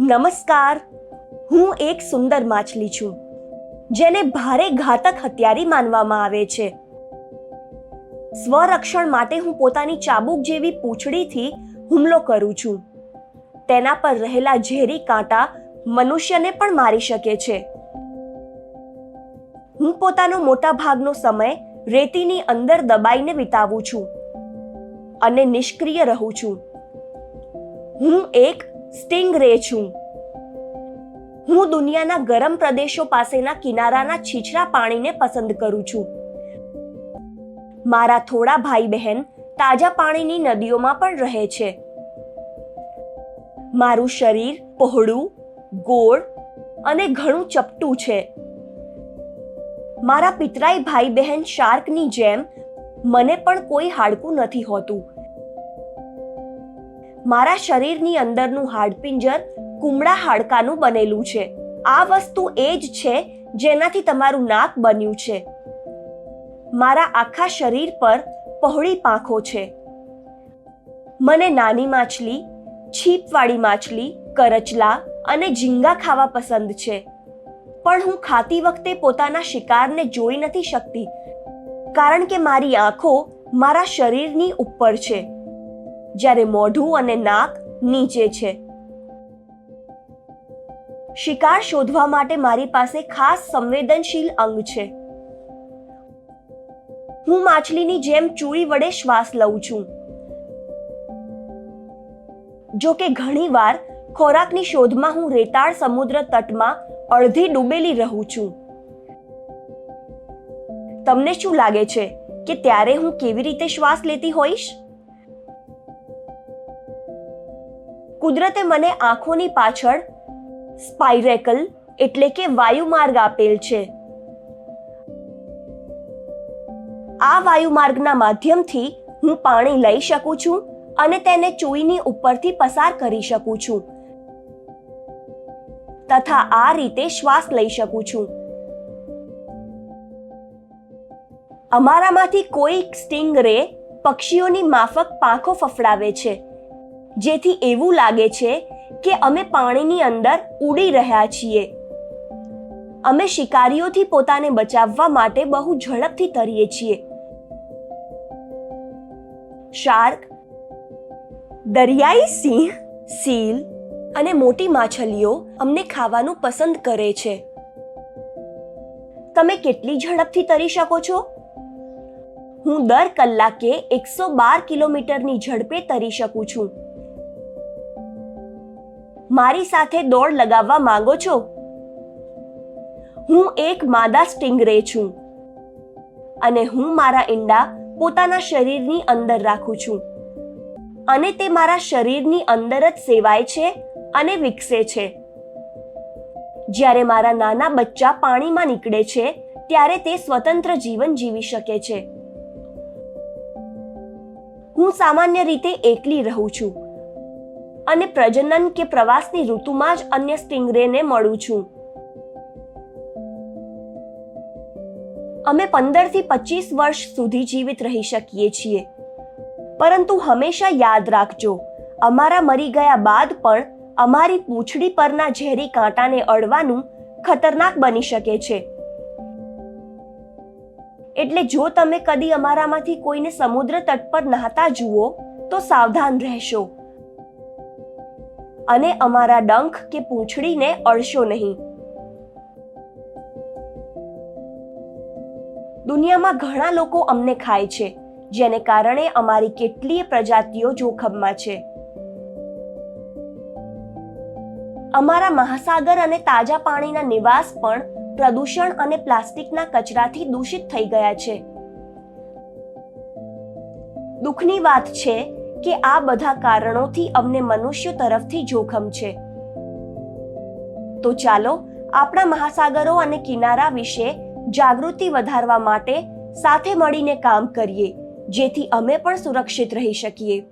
નમસ્કાર. હું એક સુંદર માછલી છું, જેને ભારે ઘાતક હત્યારી માનવામાં આવે છે. સ્વરક્ષણ માટે હું પોતાની ચાબુક જેવી પૂંછડીથી હુમલો કરું છું. તેના પર રહેલા ઝેરી કાંટા મનુષ્યને પણ મારી શકે છે. હું પોતાનો મોટા ભાગનો સમય રેતીની અંદર દબાઈને વિતાવું છું અને નિષ્ક્રિય રહું છું. હું એક સ્ટિંગ રે છું. હું દુનિયાના ગરમ પ્રદેશો પાસેના કિનારાના છીછરા પાણીને પસંદ કરું છું. મારા થોડા ભાઈ બહેન તાજા પાણીની નદીઓમાં પણ રહે છે. મારું શરીર પહોળું, ગોળ અને ઘણું ચપટું છે. મારા પિતરાઈ ભાઈ બહેન શાર્કની જેમ મને પણ કોઈ હાડકું નથી હોતું. મારા શરીરની અંદરનું હાડપિંજર કુમળા હાડકાનું બનેલું છે. આ વસ્તુ એ જ છે જેનાથી તમારું નાક બન્યું છે. મારા આખા શરીર પર પહોળી પાંખો છે. મને નાની માછલી, છીપવાળી માછલી, કરચલા અને ઝીંગા ખાવા પસંદ છે. પણ હું ખાતી વખતે પોતાના શિકારને જોઈ નથી શકતી, કારણ કે મારી આંખો મારા શરીરની ઉપર છે. જ્યારે મોઢું અને નાક નીચે છે. શિકાર શોધવા માટે મારી પાસે ખાસ સંવેદનશીલ અંગ છે. હું માછલીની જેમ ચૂળી વડે શ્વાસ લઉં છું. જો કે ઘણીવાર ખોરાકની શોધમાં હું રેતાળ સમુદ્ર તટમાં અડધી ડૂબેલી રહું છું. તમને શું લાગે છે કે ત્યારે હું કેવી રીતે શ્વાસ લેતી હોઈશ? કુદરતે મને આંખોની પાછળ સ્પાઇરેકલ એટલે કે વાયુમાર્ગ આપેલ છે. આ વાયુમાર્ગના માધ્યમથી હું પાણી લઈ શકું છું અને તેને ચોઈની ઉપરથી પસાર કરી શકું છું. તથા આ રીતે શ્વાસ લઈ શકું છું. અમારામાંથી કોઈ સ્ટિંગ રે પક્ષીઓની માફક પાંખો ફફડાવે છે. જેથી એવું લાગે છે કે અમે પાણીની અંદર ઉડી રહ્યા છીએ. અમે શિકારીઓથી પોતાને બચાવવા માટે બહુ ઝડપથી તરીએ છીએ. શાર્ક, દરિયાઈ સિંહ, સીલ અને મોટી માછલીઓ અમને ખાવાનું પસંદ કરે છે. તમે કેટલી ઝડપથી તરી શકો છો? હું દર કલાકે એકસો બાર કિલોમીટરની ઝડપે તરી શકું છું. મારી સાથે દોડ લગાવવા માંગો છો? હું એક માદા સ્ટિંગરે છું અને હું મારા ઈંડા પોતાના શરીરની અંદર રાખું છું. અને તે મારા શરીરની અંદર જ સેવાય છે અને વિકસે છે. જ્યારે મારા નાના બચ્ચા પાણીમાં નીકળે છે, ત્યારે તે સ્વતંત્ર જીવન જીવી શકે છે. હું સામાન્ય રીતે એકલી રહું છું. અને પ્રજનન કે પ્રવાસની ઋતુમાં જ અન્ય સ્ટિંગરેને મળું છું. અમે પંદરથી પચીસ વર્ષ સુધી જીવિત રહી શકીએ છીએ. પરંતુ હંમેશા યાદ રાખજો, અમારા મરી ગયા બાદ પણ અમારી પૂંછડી પરના ઝેરી કાંટાને અડવાનું ખતરનાક બની શકે છે. એટલે જો તમે કદી અમારામાંથી કોઈને સમુદ્ર તટ પર નહાતા જુઓ, તો સાવધાન રહેશો. અને અમારા ડંખ કે પૂંછડીને અડશો નહીં. દુનિયામાં ઘણા લોકો અમને ખાય છે, જેને કારણે અમારી કેટલીય પ્રજાતિઓ જોખમમાં છે. અમારા મહાસાગર અને તાજા પાણીના નિવાસ પણ પ્રદૂષણ અને પ્લાસ્ટિકના કચરાથી દૂષિત થઈ ગયા છે. દુઃખની વાત છે કે આ બધા કારણોથી અમને મનુષ્ય તરફથી જોખમ છે. તો ચાલો, આપણા મહાસાગરો અને કિનારા વિશે જાગૃતિ વધારવા માટે સાથે મળીને કામ કરીએ, જેથી અમે પણ સુરક્ષિત રહી શકીએ.